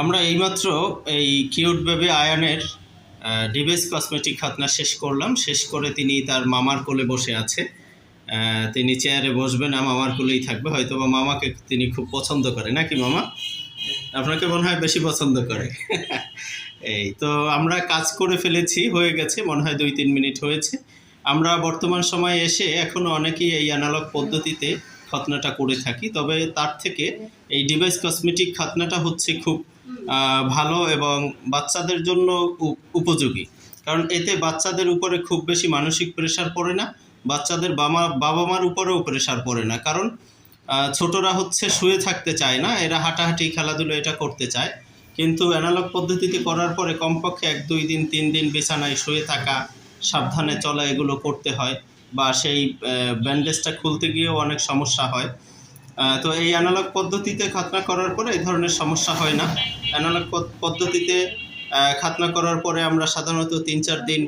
আমরা এইমাত্র এই কিউট বেবি আয়ানের ডিবেস কসমেটিক খাতনা শেষ করলাম। শেষ করে তিনি তার মামার কোলে বসে আছে। তিনি চেয়ারে বসবেন, আর মামার কোলেই থাকবে। হয়তো বা মামাকে তিনি খুব পছন্দ করে। নাকি মামা? আপনাকে মনে হয় বেশি পছন্দ করে। এই তো আমরা কাজ করে ফেলেছি, হয়ে গেছে, মনে হয় দুই তিন মিনিট হয়েছে। আমরা বর্তমান সময়ে এসে এখনও অনেকেই এই অ্যানালগ পদ্ধতিতে খতনাটা করে থাকি। তবে তার থেকে এই ডিভাইস কসমেটিক খাতনাটা হচ্ছে খুব ভালো এবং বাচ্চাদের জন্য উপযোগী। কারণ এতে বাচ্চাদের উপরে খুব বেশি মানসিক প্রেশার পড়ে না, বাচ্চাদের বাবা বাবা মার উপরেও প্রেশার পড়ে না। কারণ ছোটরা হচ্ছে শুয়ে থাকতে চায় না, এরা হাঁটাহাঁটি, খেলাধুলো এটা করতে চায়। কিন্তু অ্যানালগ পদ্ধতিতে করার পরে কমপক্ষে এক, দুই দিন, তিন দিন বিছানায় শুয়ে থাকা, সাবধানে চলা এগুলো করতে হয়। বা সেই ব্যান্ডেজটা খুলতে গিয়েও অনেক সমস্যা হয়। তো এই অ্যানালগ পদ্ধতিতে খাতনা করার পরে এই ধরনের সমস্যা হয় না। অ্যানালগ পদ- পদ্ধতিতে খাতনা করার পরে আমরা সাধারণত তিন চার দিন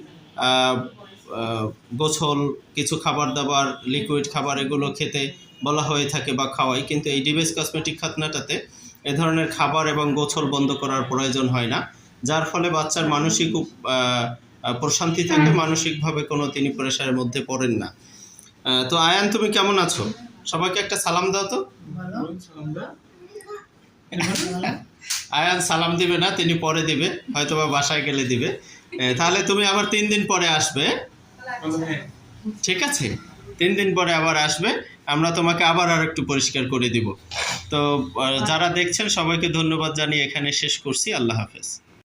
গোছল, কিছু খাবার দাবার লিকুইড খাবার এগুলো খেতে বলা হয়ে থাকে বা খাওয়াই। কিন্তু এই ডিভাইস কসমেটিক খাতনাটাতে এ ধরনের খাবার এবং গোছল বন্ধ করার প্রয়োজন হয় না। যার ফলে বাচ্চার মানসিক প্রশান্তি থাকে মানসিকভাবে কোনো তিনি প্রেশারের মধ্যে পড়েন না। তো আয়ান তুমি কেমন আছো? সবাইকে একটা সালাম দাও তো। আয়ান সালাম দিবে না তিনি পরে দিবে হয়তো বা বাসায় গেলে দিবে। তাহলে তুমি আবার তিন দিন পরে আসবে। ঠিক আছে? তিন দিন পরে আবার আসবে। আমরা তোমাকে আবার আর একটু পরিষ্কার করে দিব। তো যারা দেখছেন সবাইকে ধন্যবাদ জানিয়ে এখানে শেষ করছি। আল্লাহ হাফেজ।